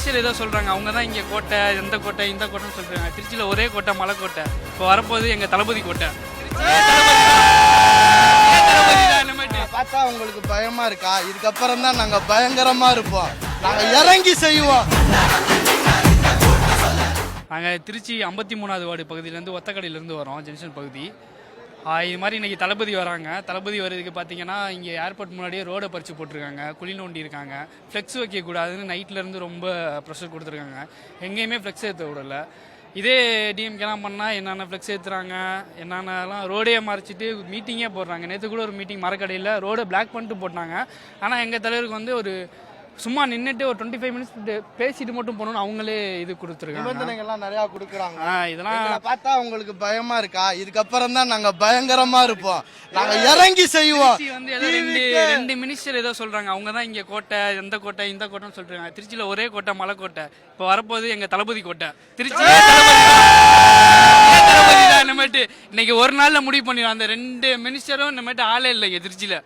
Minister ஏதோ சொல்றாங்க. அவங்க தான் இங்க கோட்டை எந்த கோட்டை இந்த கோட்டைன்னு சொல்றாங்க. திருச்சியில ஒரே கோட்டை மலை கோட்டை. இப்போ வரப்போகுது எங்க தளபதி கோட்டை? பார்த்தா உங்களுக்கு பயமா இருக்கா? இதுக்கப்புறம் தான் நாங்க பயங்கரமா இருப்போம். நாங்க இறங்கி செய்வோம். நாங்கள் திருச்சி ஐம்பத்தி மூணாவது வார்டு பகுதியிலேருந்து ஒத்தக்கடையிலேருந்து வரோம் ஜங்ஷன் பகுதி. இது மாதிரி இன்னைக்கு தளபதி வராங்க. தளபதி வர்றதுக்கு பார்த்தீங்கன்னா இங்கே ஏர்போர்ட் முன்னாடியே ரோடை பறித்து போட்டிருக்காங்க. குழி நோண்டி இருக்காங்க ஃப்ளெக்ஸ் வைக்கக்கூடாதுன்னு நைட்லேருந்து ரொம்ப ப்ரெஷர் கொடுத்துருக்காங்க. எங்கேயுமே ஃப்ளெக்ஸ் ஏற்ற விடல. இதே டிஎம்கேலாம் பண்ணால் என்னென்ன ஃப்ளெக்ஸ் ஏற்றுறாங்க என்னென்னலாம் ரோடே மறைச்சிட்டு மீட்டிங்கே போடுறாங்க. நேற்று கூட ஒரு மீட்டிங் மரக்கடையில் ரோடை பிளாக் பண்ணிட்டு போட்டாங்க. ஆனால் எங்கள் தலைவருக்கு வந்து ஒரு சும்மா நின்றுட்டு ஒரு டுவெண்ட்டி ஃபைவ் மினிட்ஸ் பேசிட்டு மட்டும் போகணும்னு அவங்களே இது கொடுத்துருக்காங்க. நிபந்தனைகள்லாம் நிறைய கொடுக்குறாங்க. இதெல்லாம் எங்களை பார்த்தா உங்களுக்கு பயமா இருக்கா? இதுக்கப்புறம் தான் நாங்க பயங்கரமா இருப்போம். நாங்க இறங்கி செய்வோம். வந்து ஏதோ ரெண்டு ரெண்டு மினிஸ்டர் ஏதோ சொல்றாங்க. அவங்க தான் இங்க கோட்டை எந்த கோட்டை இந்த கோட்டைன்னு சொல்றாங்க. திருச்சியில ஒரே கோட்டை மலை கோட்டை. இப்போ வரப்போகுது எங்க தளபதி கோட்டை. திருச்சி இன்னைக்கு ஒரு நாள்ல முடிவு பண்ணிடுவோம் அந்த ரெண்டு மினிஸ்டரும் இனிமேட்டு ஆளே இல்லைங்க திருச்சியில.